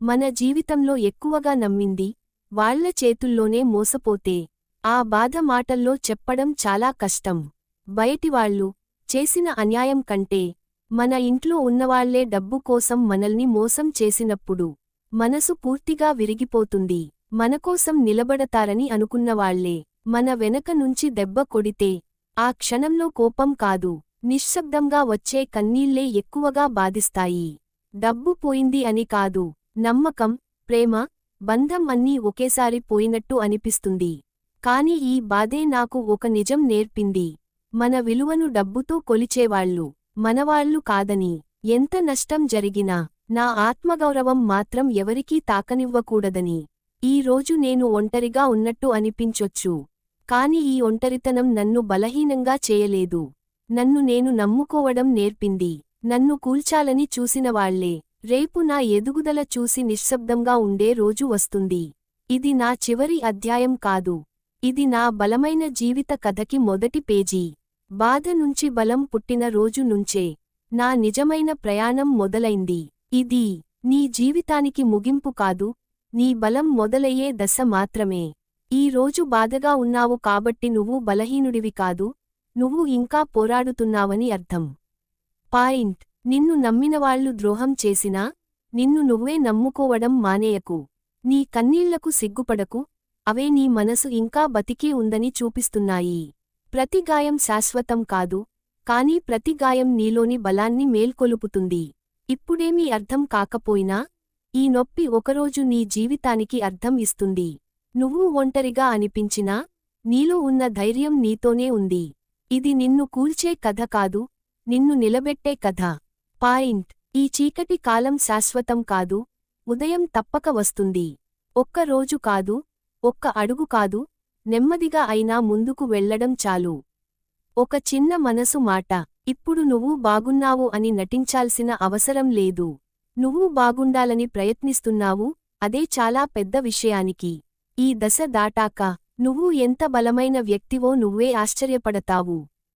మన జీవితంలో ఎక్కువగా నమ్మింది వాళ్ళ చేతుల్లోనే మోసపోతే ఆ బాధ మాటల్లో చెప్పడం చాలా కష్టం. బయటివాళ్ళు చేసిన అన్యాయం కంటే మన ఇంట్లో ఉన్నవాళ్ళే డబ్బు కోసం మనల్ని మోసం చేసినప్పుడు మనసు పూర్తిగా విరిగిపోతుంది. మనకోసం నిలబడతారని అనుకున్నవాళ్ళే మన వెనక నుంచి దెబ్బ కొడితే ఆ క్షణంలో కోపం కాదు నిశ్శబ్దంగా వచ్చే కన్నీళ్ళే ఎక్కువగా బాధిస్తాయి. డబ్బు పోయింది అని కాదు నమ్మకం ప్రేమ బంధం అన్నీ ఒకేసారి పోయినట్టు అనిపిస్తుంది. కాని ఈ బాధే నాకు ఒక నిజం నేర్పింది. మన విలువను డబ్బుతో కొలిచేవాళ్ళు మనవాళ్ళు కాదని. ఎంత నష్టం జరిగినా నా ఆత్మగౌరవం మాత్రం ఎవరికీ తాకనివ్వకూడదని. ఈ రోజు నేను ఒంటరిగా ఉన్నట్టు అనిపించొచ్చు. కాని ఈ ఒంటరితనం నన్ను బలహీనంగా చేయలేదు. నన్ను నేను నమ్ముకోవడం నేర్పింది. నన్ను కూల్చాలని చూసినవాళ్ళే రేపు నా ఎదుగుదల చూసి నిశ్శబ్దంగా ఉండే రోజు వస్తుంది. ఇది నా చివరి అధ్యాయం కాదు. ఇది నా బలమైన జీవిత కథకి మొదటి పేజీ. బాధ నుంచి బలం పుట్టిన రోజు నుంచే నా నిజమైన ప్రయాణం మొదలైంది. ఇది నీ జీవితానికి ముగింపు కాదు నీ బలం మొదలయ్యే దశ మాత్రమే. ఈ రోజు బాధగా ఉన్నావు కాబట్టి నువ్వు బలహీనుడివి కాదు నువ్వు ఇంకా పోరాడుతున్నావని అర్థం. పాయింట్. నిన్ను నమ్మినవాళ్ళు ద్రోహం చేసినా నిన్ను నువ్వే నమ్ముకోవడం మానేయకు. నీ కన్నీళ్ళకు సిగ్గుపడకు అవే నీ మనసు ఇంకా బతికే ఉందని చూపిస్తున్నాయి. ప్రతి గాయం శాశ్వతం కాదు కానీ ప్రతి గాయం నీలోని బలాన్ని మేల్కొలుపుతుంది. ఇప్పుడేమీ అర్థం కాకపోయినా ఈ నొప్పి ఒకరోజు నీ జీవితానికి అర్థం ఇస్తుంది. నువ్వు ఒంటరిగా అనిపించినా నీలో ఉన్న ధైర్యం నీతోనే ఉంది. ఇది నిన్ను కూల్చే కథ కాదు నిన్ను నిలబెట్టే కథ. పాయింట్. ఈ చీకటి కాలం శాశ్వతం కాదు ఉదయం తప్పక వస్తుంది. ఒక్క రోజు కాదు ఒక్క అడుగు కాదు నెమ్మదిగా అయినా ముందుకు వెళ్ళడం చాలు. ఒక చిన్న మనసు మాట. ఇప్పుడు నువ్వు బాగున్నావు అని నటించాల్సిన అవసరం లేదు. నువ్వు బాగుండాలని ప్రయత్నిస్తున్నావు అదే చాలా పెద్ద విషయానికి. ఈ దశ దాటాక నువ్వు ఎంత బలమైన వ్యక్తివో నువ్వే ఆశ్చర్యపడతావు.